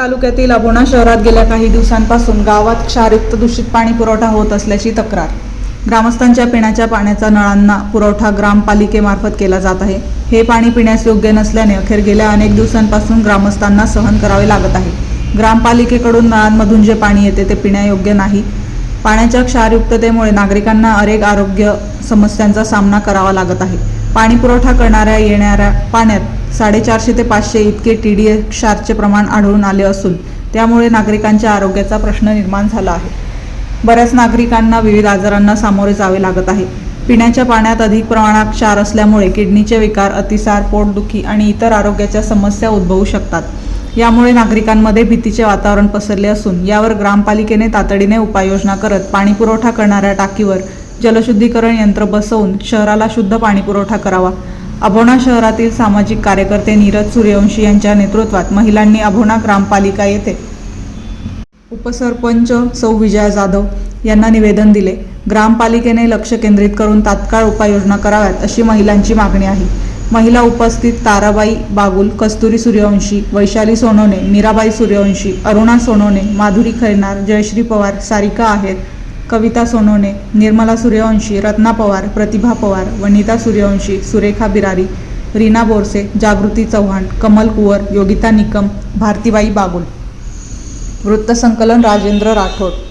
तालुक्यातील अबोणा शहरात गेल्या काही दिवसांपासून गावात क्षारयुक्त दूषित पाणी पुरवठा होत असल्याची तक्रार. ग्रामस्थांच्या पिण्याच्या पाण्याचा नळांना पुरवठा ग्रामपालिकेमार्फत केला जात आहे. हे पाणी पिण्यास योग्य नसल्याने अखेर गेल्या अनेक दिवसांपासून ग्रामस्थांना सहन करावे लागत आहे. ग्रामपालिकेकडून नळांमधून जे पाणी येते ते पिण्यायोग्य नाही. पाण्याच्या क्षारयुक्ततेमुळे नागरिकांना अनेक आरोग्य समस्यांचा सामना करावा लागत आहे. पाणी पुरवठा करणाऱ्या येणाऱ्या पाण्यात साडेचारशे ते पाचशे इतके टी डी एस क्षारचे प्रमाण आढळून आले असून त्यामुळे नागरिकांच्या आरोग्याचा प्रश्न निर्माण झाला आहे. बऱ्याच नागरिकांना विविध आजारांना सामोरे जावे लागत आहे. पिण्याच्या पाण्यात अधिक प्रमाणात क्षार असल्यामुळे किडनीचे विकार अतिसार पोटदुखी आणि इतर आरोग्याच्या समस्या उद्भवू शकतात. यामुळे नागरिकांमध्ये भीतीचे वातावरण पसरले असून यावर ग्रामपालिकेने तातडीने उपाययोजना करत पाणी पुरवठा करणाऱ्या टाकीवर जलशुद्धीकरण यंत्र बसवून शहराला शुद्ध पाणी पुरवठा करावा. अभोणा शहरातील सामाजिक कार्यकर्ते नीरज सूर्यवंशी यांच्या नेतृत्वात महिलांनी अभोणा ग्रामपालिका येथे उपसरपंच सौ विजया जाधव यांना निवेदन दिले. ग्रामपालिकेने लक्ष केंद्रित करून तात्काळ उपाययोजना कराव्यात अशी महिलांची मागणी आहे. महिला उपस्थित ताराबाई बागुल कस्तुरी सूर्यवंशी वैशाली सोनवणे मीराबाई सूर्यवंशी अरुणा सोनवणे माधुरी खैरनार जयश्री पवार सारिका आहेर कविता सोनवणे निर्मला सूर्यवंशी रत्ना पवार प्रतिभा पवार वनिता सूर्यवंशी सुरेखा बिरारी रीना बोरसे जागृती चव्हाण कमल कुवर योगिता निकम भारतीबाई बागुल. वृत्तसंकलन राजेंद्र राठोड.